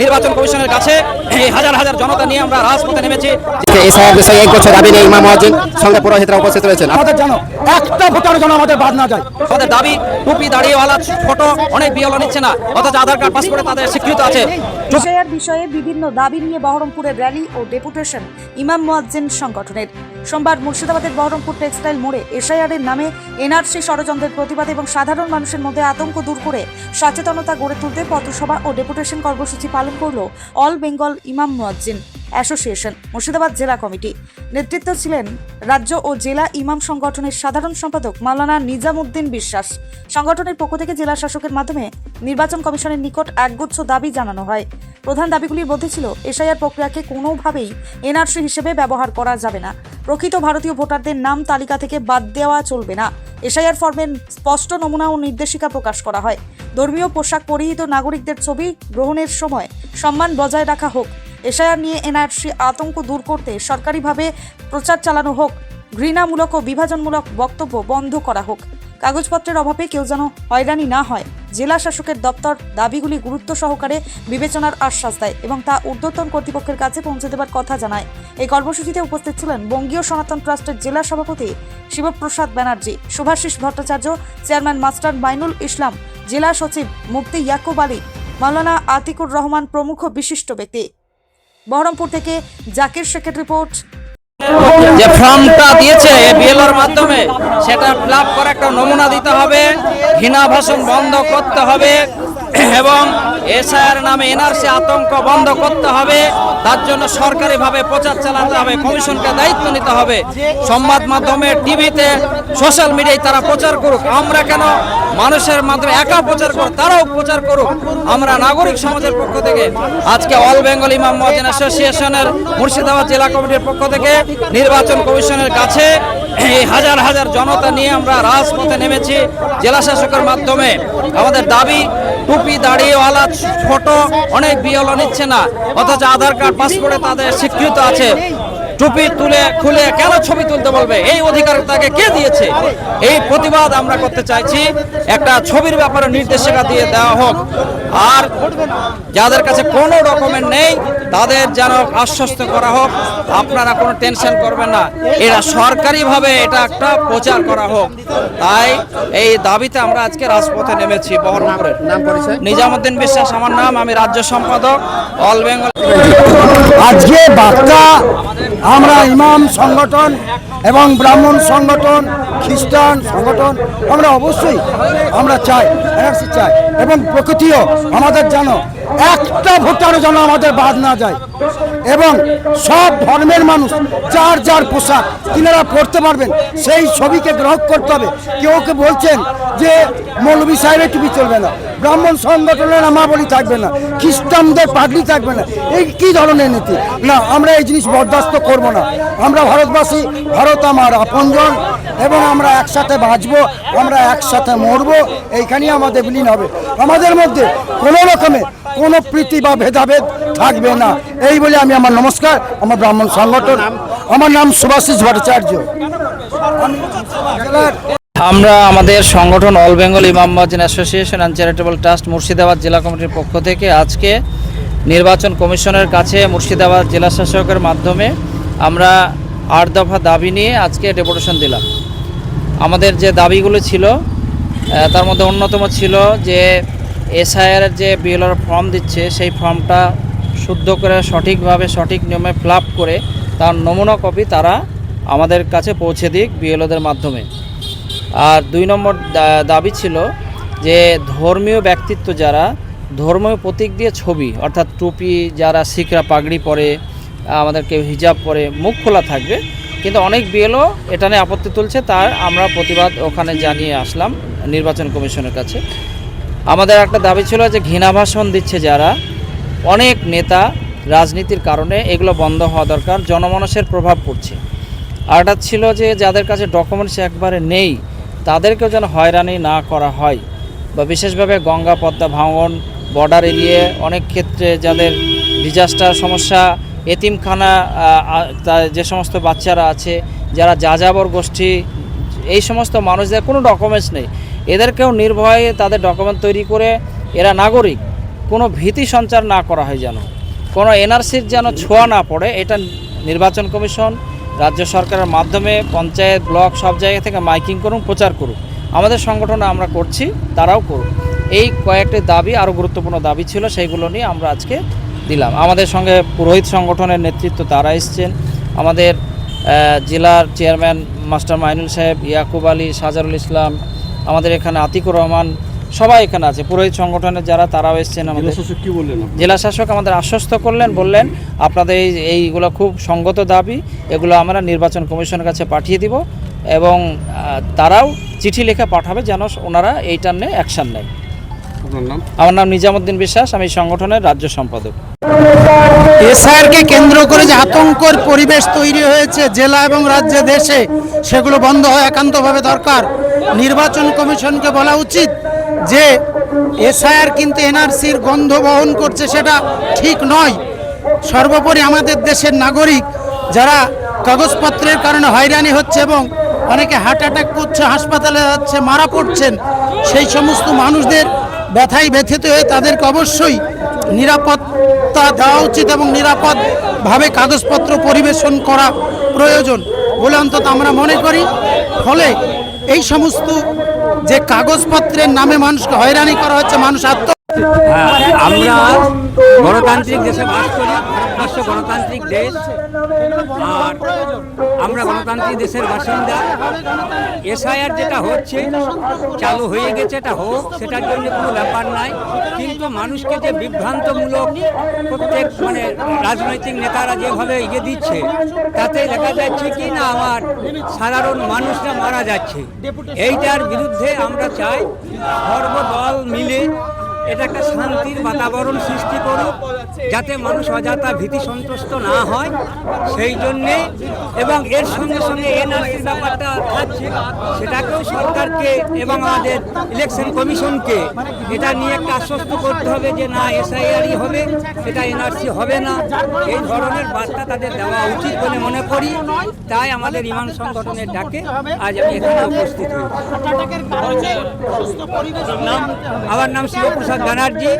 নির্বাচন কমিশনের কাছে এই হাজার হাজার জনতা নিয়ে আমরা রাজপথে নেমেছি। এই সাহেব বিষয়ে এক বছর দাবি নিয়ে ইমাম মহাজিন সঙ্গে পুরোহিতরা উপস্থিত রয়েছেন। আমাদের জানো একটা ভোটার যেন আমাদের বাদ না যায়। তাদের দাবি টুপি দাঁড়িয়েওয়ালা ফটো অনেক বিএলও নিচ্ছে না। অথচ আধার কার্ড পাসপোর্টে তাদের স্বীকৃত আছে। বিষয়ের বিষয়ে বিভিন্ন দাবি নিয়ে বহরমপুরের র্যালি ও ডেপুটেশন ইমাম মুয়াজ্জিন সংগঠনের। সোমবার মুর্শিদাবাদের বহরমপুর টেক্সটাইল মোড়ে এসআইআরের নামে এনআরসি ষড়যন্ত্রের প্রতিবাদ এবং সাধারণ মানুষের মধ্যে আতঙ্ক দূর করে সচেতনতা গড়ে তুলতে পথসভা ও ডেপুটেশন কর্মসূচি পালন করল অল বেঙ্গল ইমাম মুয়াজ্জিন। অ্যাসোসিয়েশন, মুর্শিদাবাদ জেলা কমিটি। নেতৃত্ব ছিলেন রাজ্য ও জেলা ইমাম সংগঠনের সাধারণ সম্পাদক মাওলানা নিজামুদ্দিন বিশ্বাস। সংগঠনের পক্ষ থেকে জেলা শাসকের মাধ্যমে নির্বাচন কমিশনের নিকট একগুচ্ছ দাবি জানানো হয়। প্রধান দাবিগুলির মধ্যে ছিল, এসআইআর প্রক্রিয়াকে কোনোভাবেই এনআরসি হিসেবে ব্যবহার করা যাবে না। প্রকৃত ভারতীয় ভোটারদের নাম তালিকা থেকে বাদ দেওয়া চলবে না। এসআইআর ফর্মের স্পষ্ট নমুনা ও নির্দেশিকা প্রকাশ করা হয়। ধর্মীয় পোশাক পরিহিত নাগরিকদের ছবি গ্রহণের সময় সম্মান বজায় রাখা হোক। এসআইআর নিয়ে এনআরসি আতঙ্ক দূর করতে সরকারিভাবে প্রচার চালানো হোক, ঘৃণামূলক ও বিভাজনমূলক বক্তব্য বন্ধ করা হোক। কাগজপত্রের অভাবে কেউ যেন হয়রানি না হয়, জেলা শাসকের দপ্তর দাবিগুলি গুরুত্ব সহকারে বিবেচনার আশ্বাস দেয় এবং তা ঊর্ধ্বতন কর্তৃপক্ষের কাছে পৌঁছে দেবার কথা জানায়। এই কর্মসূচিতে উপস্থিত ছিলেন বঙ্গীয় সনাতন ট্রাস্টের জেলা সভাপতি শিবপ্রসাদ ব্যানার্জি, শুভাশিস ভট্টাচার্য, চেয়ারম্যান মাস্টার মাইনুল ইসলাম, জেলা সচিব মুফতি ইয়াকুব আলী, মাওলানা আতিকুর রহমান প্রমুখ বিশিষ্ট ব্যক্তি। বহরমপুর থেকে জাকির শেখের রিপোর্ট। যে ফর্মটা দিয়েছে বিএলওর মাধ্যমে, সেটা ফিল করে একটা নমুনা দিতে হবে। ঘৃণা ভাষণ বন্ধ করতে হবে। এবং এসআইআর নামে এনআরসি আতঙ্ক বন্ধ করতে হবে। তার জন্য সরকারিভাবে প্রচার চালাতে হবে, কমিশনকে দায়িত্ব নিতে হবে। সংবাদ মাধ্যমে, টিভিতে, সোশ্যাল মিডিয়ায় তারা প্রচার করুক। আমরা কেন মানুষের মাধ্যমে একা প্রচার করুক তারাও প্রচার করুক। আমরা নাগরিক সমাজের পক্ষ থেকে, আজকে অল বেঙ্গল ইমাম মহাজিন অ্যাসোসিয়েশনের মুর্শিদাবাদ জেলা কমিটির পক্ষ থেকে নির্বাচন কমিশনের কাছে এই হাজার হাজার জনতা নিয়ে আমরা রাজপথে নেমেছি, জেলা শাসকের মাধ্যমে। আমাদের দাবি, টুপি দাঁড়িয়েওয়ালা ফটো অনেক বিয়ল নিচ্ছে না, অথচ আধার কার্ড, পাসপোর্টে তাদের স্বীকৃত আছে। টুপি তুলে খুলে কেন ছবি তুলতে বলবে? এই অধিকার তাকে কে দিয়েছে? এই প্রতিবাদ আমরা করতে চাইছি। একটা ছবির ব্যাপারে নির্দেশিকা দিয়ে দেওয়া হোক। আর যাদের কাছে কোনো ডকুমেন্ট নেই তাদের যেন আশ্বস্ত করা হোক। আপনারা কোনো টেনশন করবেন না। এটা সরকারিভাবে এটা একটা প্রচার করা হোক। তাই এই দাবিতে আমরা আজকে রাজপথে নেমেছি বহরমপুরের নাম পরিচয়? নিজামুদ্দিন বিশ্বাস আমার নাম। আমি রাজ্য সম্পাদক অল বেঙ্গল আজকে বার্তা আমরা ইমাম সংগঠন এবং ব্রাহ্মণ সংগঠন, খ্রিস্টান সংগঠন, আমরা অবশ্যই আমরা চাই চাই এবং প্রকৃতিও আমাদের জানো একটা ভোটারও যেন আমাদের বাদ না যায়। এবং সব ধর্মের মানুষ, যার যার পোশাক তিনারা পড়তে পারবেন, সেই ছবিকে গ্রহণ করতে হবে। কেউ কে বলছেন যে মৌলবী সাহেবের টুপি চলবে না, ব্রাহ্মণ সংগঠনের নামাবলী থাকবে না, খ্রিস্টানদের পাগড়ি থাকবে না, এই কি ধরনের নীতি? না, আমরা এই জিনিস বরদাস্ত করব না। আমরা ভারতবাসী, ভারত আমার আপনজন, এবং আমরা একসাথে বাঁচবো, আমরা একসাথে মরবো, এইখানেই আমাদের বিলীন হবে। আমাদের মধ্যে কোনো রকমে কোনো প্রীতি বা ভেদাভেদ থাকবে না। এই বলে আমি আমার নমস্কার, আমার ব্রাহ্মণ সংগঠন, আমার নাম সুভাষিস ভট্টাচার্য। আমরা আমাদের সংগঠন অল বেঙ্গল ইমাম মহাজিন association and charitable trust Murshidabad জেলা কমিটির পক্ষ থেকে আজকে নির্বাচন কমিশনের কাছে মুর্শিদাবাদ জেলা শাসকের মাধ্যমে আমরা আট দফা দাবি নিয়ে আজকে ডেপুটেশন দিলাম। আমাদের যে দাবিগুলো ছিল তার মধ্যে অন্যতম ছিল যে এসআইআর যে বিএলআর ফর্ম দিচ্ছে, সেই ফর্মটা শুদ্ধ করে, সঠিকভাবে, সঠিক নিয়মে ফিল করে তার নমুনা কপি তারা আমাদের কাছে পৌঁছে দিক বিএলওদের মাধ্যমে। আর দুই নম্বর দাবি ছিল যে ধর্মীয় ব্যক্তিত্ব যারা, ধর্মীয় প্রতীক দিয়ে ছবি, অর্থাৎ টুপি যারা শিখরা, পাগড়ি পরে, আমাদের কেউ হিজাব পরে, মুখ খোলা থাকবে। কিন্তু অনেক বিএলও এটা নিয়ে আপত্তি তুলছে, তার আমরা প্রতিবাদ ওখানে জানিয়ে আসলাম নির্বাচন কমিশনের কাছে। আমাদের একটা দাবি ছিল যে ঘৃণাভাষণ দিচ্ছে যারা। অনেক নেতা রাজনীতির কারণে এগুলো বন্ধ হওয়া দরকার জনমানসের প্রভাব পড়ছে। আর একটা ছিল যে যাদের কাছে ডকুমেন্টস একবারে নেই, তাদেরকেও যেন হয়রানি না করা হয় বা বিশেষভাবে গঙ্গা, পদ্মা ভাঙন বর্ডার এরিয়ে অনেক ক্ষেত্রে যাদের ডিজাস্টার সমস্যা, এতিমখানা যে সমস্ত বাচ্চারা আছে, যারা যাযাবর গোষ্ঠী, এই সমস্ত মানুষদের কোনো ডকুমেন্টস নেই। এদেরকেও নির্ভয়ে তাদের ডকুমেন্ট তৈরি করে এরা নাগরিক। কোনো ভীতি সঞ্চার না করা হয় যেন। কোনো এনআরসির যেন ছোঁয়া না পড়ে, এটা নির্বাচন কমিশন, রাজ্য সরকারের মাধ্যমে, পঞ্চায়েত, ব্লক, সব জায়গা থেকে মাইকিং করুন, প্রচার করুক। আমাদের সংগঠনে আমরা করছি, তারাও করুক। এই কয়েকটি দাবি আরও গুরুত্বপূর্ণ দাবি ছিল, সেইগুলো নিয়ে আমরা আজকে দিলাম। আমাদের সঙ্গে পুরোহিত সংগঠনের নেতৃত্ব তারা এসছেন। আমাদের জেলার চেয়ারম্যান মাস্টার মাইনুল সাহেব, ইয়াকুব আলী, সাজারুল ইসলাম আমাদের এখানে আতিকুর রহমান সবাই এখানে আছে। পুরোহিত সংগঠনের যারা তারাও এসছেন আমাদের। কি বললেন জেলা শাসক আমাদের আশ্বস্ত করলেন বললেন আপনাদের এই এইগুলো খুব সঙ্গত দাবি এগুলো আমরা নির্বাচন কমিশনের কাছে পাঠিয়ে দিব এবং তারাও চিঠি লিখে পাঠাবে যেন ওনারা এইটা নিয়ে অ্যাকশান নেয়। আমার নাম নিজামুদ্দিন বিশ্বাস আমি সংগঠনের রাজ্য সম্পাদক। এসআইআরকে কেন্দ্র করে যে আতঙ্কর পরিবেশ তৈরি হয়েছে জেলা এবং রাজ্যে দেশে সেগুলো বন্ধ হওয়া একান্তভাবে দরকার। নির্বাচন কমিশনকে বলা উচিত যে এসআইআর কিন্তু এনআরসির গন্ধ বহন করছে সেটা ঠিক নয়। সর্বোপরি আমাদের দেশের নাগরিক যারা কাগজপত্রের কারণে হয়রানি হচ্ছে এবং অনেকে হার্ট অ্যাটাক করছে, হাসপাতালে যাচ্ছে, মারা পড়ছেন, সেই সমস্ত মানুষদের ব্যথায় ব্যথিত হয়ে তাদেরকে অবশ্যই নিরাপত্তা দেওয়া উচিত এবং নিরাপদভাবে কাগজপত্র পরিবেশন করা প্রয়োজন বলে অন্তত আমরা মনে করি। ফলে এই সমস্ত যে কাগজপত্রের নামে মানুষকে হয়রানি করা হচ্ছে, মানুষ আত্ম আমরা গণতান্ত্রিক দেশে বাস করি। ভারতবর্ষ গণতান্ত্রিক দেশ, আর আমরা গণতান্ত্রিক দেশের বাসিন্দা। এসআইআর যেটা হচ্ছে, চালু হয়ে গেছে, এটা হোক, সেটার জন্য কোনো ব্যাপার নাই। কিন্তু মানুষকে যে বিভ্রান্তমূলক প্রত্যেক মানে রাজনৈতিক নেতারা যেভাবে ইয়ে দিচ্ছে, তাতে দেখা যাচ্ছে কি না আমার সাধারণ মানুষরা মারা যাচ্ছে। এইটার বিরুদ্ধে আমরা চাই সর্বদল মিলে এটা একটা শান্তির বাতাবরণ সৃষ্টি করুক। যাতে মানুষ অযথা ভীতি সন্ত্রস্ত না হয় সেই জন্যে এবং এর সঙ্গে সঙ্গে এনআরসির ব্যাপারটা থাকছে সেটাকেও সরকারকে এবং আমাদের ইলেকশন কমিশনকে এটা নিয়ে একটা আশ্বস্ত করতে হবে যে না এসআইআরই হবে এটা এনআরসি হবে না। এই ধরনের বার্তা তাদের দেওয়া উচিত বলে মনে করি। তাই আমাদের ইমান সংগঠনের ডাকে আজ আমি এখানে উপস্থিত হয়েছি আমার নাম শিবপ্রসাদ ব্যানার্জি।